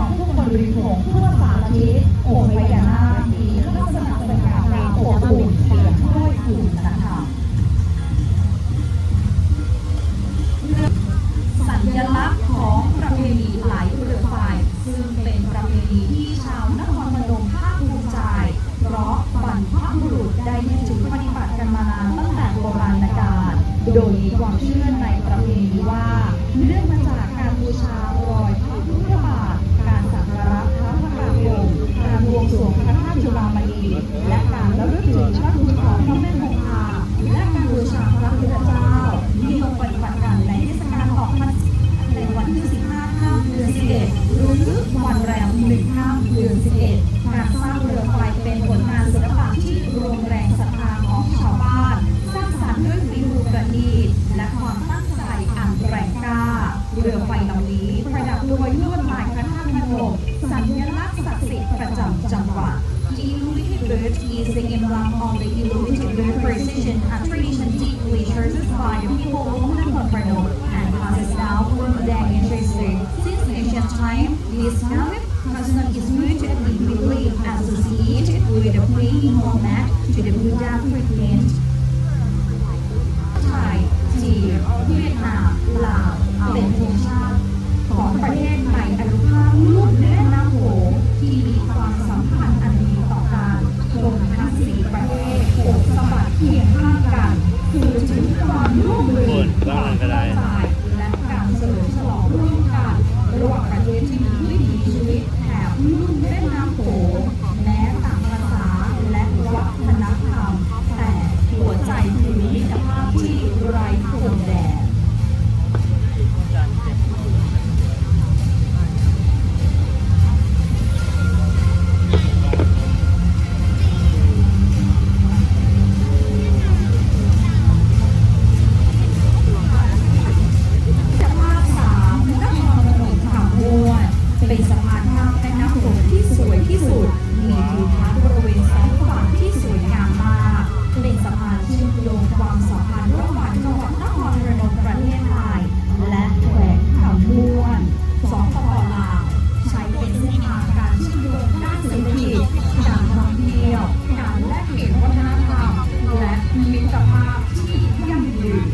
ของผู้บริมโขงทั่วสารทิศโอบพญานาคมีลักษณบสง่ากามอบอุ่นเปี่ยมด้วยกลุ่มนะคะสัญลักษณ์ของประเพณีไหลเรือไฟซึ่งเป็นประเพณีที่ชาวนครพนมภาคภูมิใจ เพราะบรรพบุรุษได้ยึดถือปฏิบัติกันมานานตั้งแต่โบราณกาลโดยมีความเชื่อในประเพณีว่าเนื่องมาจาก วันแรงหนึ่งข้ามเดือนสิบเอ็ดการสร้างเรือไฟเป็นผลงานศิลปะที่รวมแรงศรัทธาของชาวบ้าน สร้างสรรค์ด้วยฝีมือประณีตและความตั้งใจอันแรงกล้า เรือไฟเหล่านี้ประดับด้วยลวดลายพระธาตุพนมสัญลักษณ์ศักดิ์สิทธิ์ประจำจังหวัด Illuminated Bird is the emblem of the Illuminated Bird precision, a tradition deeply cherished by the people of Phnom Penh and passes down from their ancestors since ancient time listener concerns is intuitively associated with the praying moment to the Buddha frequent Thai, จีนเวียดนามลาวเป็นธงชาติ เป็นสะพานข้ามแม่น้ำโขงที่สวยที่สุด มีทิวทัศน์บริเวณสองฝั่งที่สวยงามมาก เป็นสะพานที่เชื่อมโยงความสัมพันธ์ระหว่างจังหวัดนครพนมประเทศไทยและแขวงข่าวล้วนสองปปลาวใช้เป็นเส้นทางการเชื่อมโยงด้านเศรษฐกิจการท่องเที่ยวการแลกเปลี่ยนวัฒนธรรมและมิตรภาพที่ยั่งยืน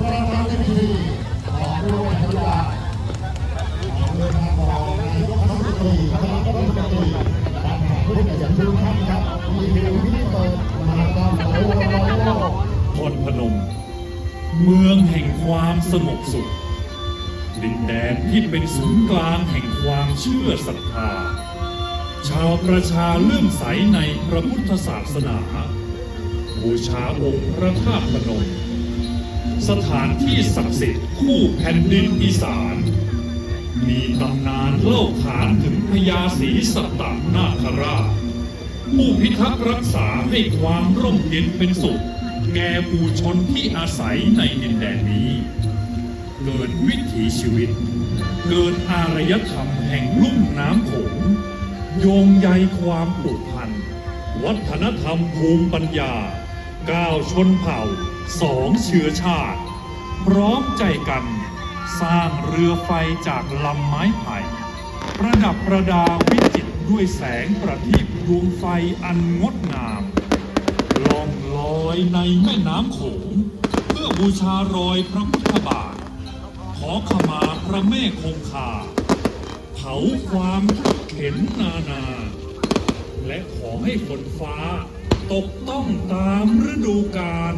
พลังงานเต็มที่ของผู้แข่งขันของเรือทางของนายกรัฐมนตรีคณะรัฐมนตรีการแข่ผู้แข่งขันทุกท่ครับมีเพียงวิเปิดมาตามโลกโลกคนพนม เมืองแห่งความสงบสุขดินแดนที่เป็นศูนย์กลางแห่งความเชื่อศรัทธา ชาวประชาเลื่อมใสในพระพุทธศาสนา บูชาองค์พระธาตุพนม สถานที่ศักดิ์สิทธิ์คู่แผ่นดินอีสาน มีตำนานเล่าขานถึงพญาศรีสัตตนาคราช ผู้พิทักษ์รักษาให้ความร่มเย็นเป็นสุข แก่ผู้ชนที่อาศัยในดินแดนนี้ เกิดวิถีชีวิต เกิดอารยธรรมแห่งลุ่มน้ำโขงโยงใยความผูกพัน วัฒนธรรมภูมิปัญญาก้าวชนเผ่า สองเชื้อชาติ พร้อมใจกัน สร้างเรือไฟจากลำไม้ไผ่ประดับประดาวิจิตรด้วยแสงประทีปดวงไฟอันงดงามล่องลอยในแม่น้ำโขง เพื่อบูชารอยพระพุทธบาท ขอขมาพระแม่คงคา เผาความเข็นนานา และขอให้ฝนฟ้าตกต้องตามฤดูกาล